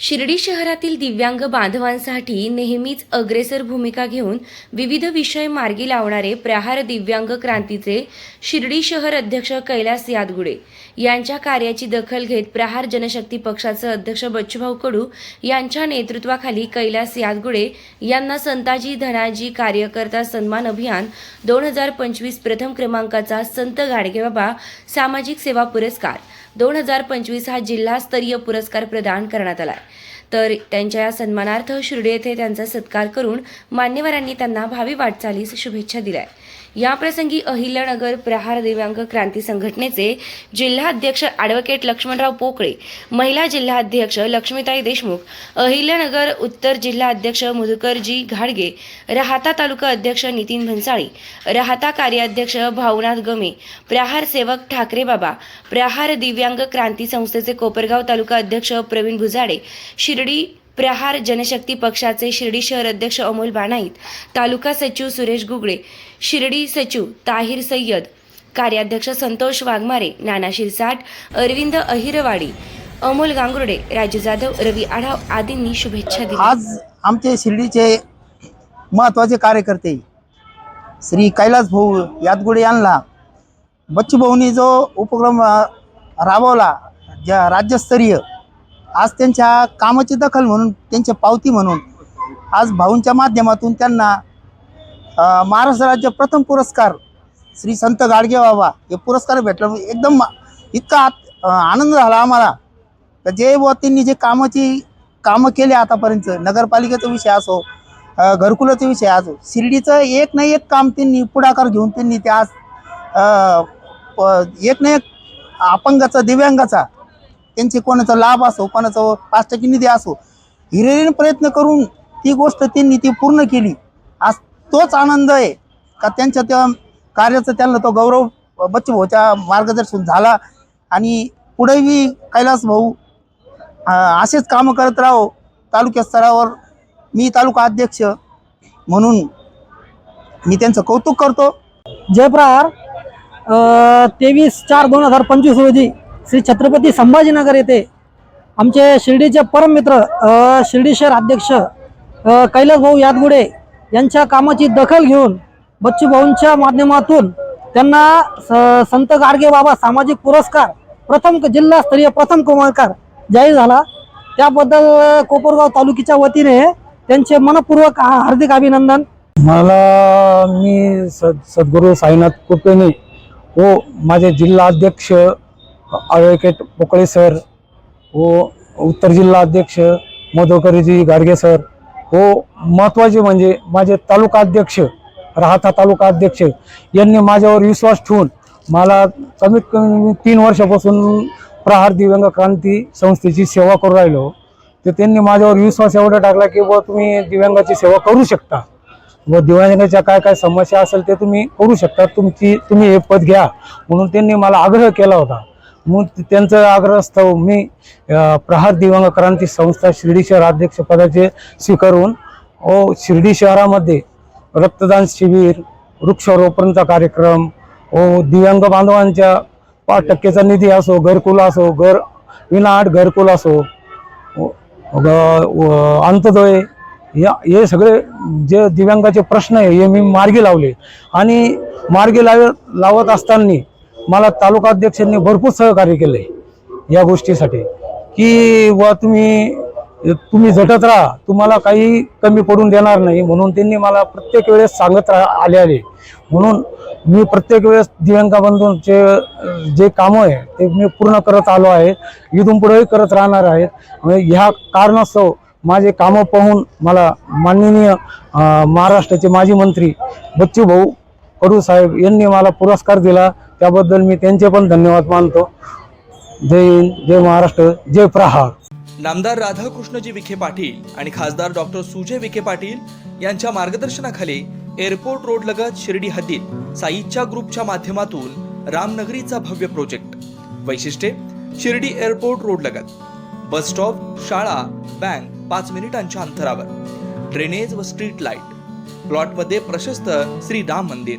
शिर्डी शहरातील दिव्यांग बांधवांसाठी नेहमीच अग्रेसर भूमिका घेऊन विविध विषय मार्गी लावणारे प्रहार दिव्यांग क्रांतीचे शिर्डी शहर अध्यक्ष कैलास यादगुडे यांच्या कार्याची दखल घेत प्रहार जनशक्ती पक्षाचे अध्यक्ष बच्चूभाऊ कडू यांच्या नेतृत्वाखाली कैलास यादगुडे यांना संताजी धनाजी कार्यकर्ता सन्मान अभियान दोन हजार पंचवीस प्रथम क्रमांकाचा संत गाडगेबाबा सामाजिक सेवा पुरस्कार दोन हजार पंचवीस हा जिल्हास्तरीय पुरस्कार प्रदान करण्यात आला तर त्यांच्या या सन्मानार्थ शिर्डी येथे त्यांचा सत्कार करून मान्यवरांनी त्यांना भावी वाटचालीस शुभेच्छा दिल्या याप्रसंगी अहिल्यानगर प्रहार दिव्यांग क्रांती संघटनेचे जिल्हाध्यक्ष ॲडव्होकेट लक्ष्मणराव पोकळे महिला जिल्हाध्यक्ष लक्ष्मीताई देशमुख अहिल्यानगर उत्तर जिल्हा अध्यक्ष मधुकरजी घाडगे राहता तालुका अध्यक्ष नितीन भन्साळी राहता कार्याध्यक्ष भावनाथ गमे प्रहार सेवक ठाकरे बाबा प्रहार दिव्यांग क्रांती संस्थेचे कोपरगाव तालुका अध्यक्ष प्रवीण भुजाडे शिर्डी प्रहार जनशक्ती पक्षाचे शिर्डी शहर अध्यक्ष अमोल बाणाईत तालुका सचिव सुरेश गुगळे शिर्डी सचिव ताहिर सय्यद कार्याध्यक्ष संतोष वाघमारे नाना शिरसाट अरविंद अहिरवाडी अमोल गांगुर्डे राजू जाधव रवी आढाव आदींनी शुभेच्छा दिल्या. आज आमचे शिर्डीचे महत्त्वाचे कार्यकर्ते श्री कैलास भाऊ यादगुडे यांना बच्चू भाऊनी जो उपक्रम राबवला ज्या राज्यस्तरीय आज त्यांच्या कामाची दखल म्हणून त्यांची पावती म्हणून आज भाऊंच्या माध्यमातून त्यांना महाराष्ट्र राज्य प्रथम पुरस्कार श्री संत गाडगे बाबा हे पुरस्कार भेटला. म्हणजे एकदम इतका आनंद झाला आम्हाला. तर जे व त्यांनी जे कामाची कामं केले आतापर्यंत नगरपालिकेचा विषय असो घरकुलाचा विषय असो शिर्डीचं एक ना एक काम त्यांनी पुढाकार घेऊन त्यांनी ते आज प- एक ना एक अपंगाचा दिव्यांगाचा त्यांचे कोणाचा लाभ असो कोणाचा पाच टक्के निधी असो हिरिरीने प्रयत्न करून ती गोष्ट त्यांनी ती पूर्ण केली. आज तोच आनंद आहे का त्यांच्या त्या कार्याचा त्यांना तो गौरव बच्चू भाऊच्या मार्गदर्शन झाला आणि पुढेही कैलास भाऊ असेच कामं करत राहो तालुक्या स्तरावर मी तालुका अध्यक्ष म्हणून मी त्यांचं कौतुक करतो. जयप्रहार तेवीस चार दोन हजार पंचवीस रोजी श्री छत्रपती संभाजीनगर येथे आमचे शिर्डीचे परममित्र शिर्डी शहर अध्यक्ष अ, कैलास भाऊ यादगुडे यांच्या कामाची दखल घेऊन बच्चू भाऊंच्या माध्यमातून त्यांना स- संत गाडगे बाबा सामाजिक पुरस्कार प्रथम जिल्हास्तरीय प्रथम क्रमांकार जाहीर झाला. त्याबद्दल कोपरगाव तालुक्याच्या वतीने त्यांचे मनपूर्वक हा- हार्दिक अभिनंदन. मला मी सद सद्गुरू साईनाथ कुपेने व माझे जिल्हा अध्यक्ष ॲडव्होकेट पोकळे सर व उत्तर जिल्हा अध्यक्ष मधोकरीजी गाडगे सर हो व महत्त्वाचे म्हणजे माझे तालुका अध्यक्ष राहता तालुका अध्यक्ष यांनी माझ्यावर विश्वास ठेवून मला कमीत कमी तीन वर्षापासून प्रहार दिव्यांग क्रांती संस्थेची सेवा करू राहिलो. तर त्यांनी माझ्यावर विश्वास एवढा टाकला की बुवा तुम्ही दिव्यांगाची सेवा करू शकता. व दिव्यांगाच्या काय काय समस्या असेल ते तुम्ही करू शकता तुमची तुम्ही हे पद घ्या. म्हणून त्यांनी मला आग्रह केला होता. मग ते- त्यांचं आग्रहस्थव मी प्रहार दिव्यांग क्रांती संस्था शिर्डी शहर अध्यक्ष पदाचे स्वीकारून व शिर्डी शहरामध्ये रक्तदान शिबिर वृक्षारोपणचा कार्यक्रम व दिव्यांग बांधवांच्या पाच टक्केचा निधी असो घरकुल असो घर विनाआट घरकुल असो अंतदोय या हे सगळे जे दिव्यांगाचे प्रश्न आहे हे मी मार्गी लावले. आणि मार्गी लाव लावत असताना मला तालुका अध्यक्षांनी भरपूर सहकार्य केले या गोष्टीसाठी. की वा तुम्ही तुम्ही झटत राहा. तुम्हाला काही कमी पडून देणार नाही. म्हणून त्यांनी मला प्रत्येक वेळेस सांगत रा आले आले. म्हणून मी प्रत्येक वेळेस दिव्यांका बंधूंचे जे कामं आहे ते मी पूर्ण करत आलो आहे. इथून पुढेही करत राहणार आहेत ह्या कारणास्तव माझे कामं पाहून मला माननीय महाराष्ट्राचे माजी मंत्री बच्चू भाऊ कडू साहेब यांनी मला पुरस्कार दिला. त्याबद्दल मी त्यांचे पण धन्यवाद मानतो. जय हिंद जय महाराष्ट्र जय प्रहार. नामदार राधाकृष्णजी विखे पाटील आणि खासदार डॉक्टर सुजय विखे पाटील यांच्या मार्गदर्शनाखाली एअरपोर्ट रोड लगत शिर्डी हद्दीत साईच्या ग्रुपच्या माध्यमातून रामनगरीचा भव्य प्रोजेक्ट. वैशिष्ट्ये शिर्डी एअरपोर्ट रोड लगत. बस स्टॉप शाळा बँक पाच मिनिटांच्या अंतरावर. ड्रेनेज व स्ट्रीट लाइट प्लॉटमध्ये प्रशस्त श्री राम मंदिर.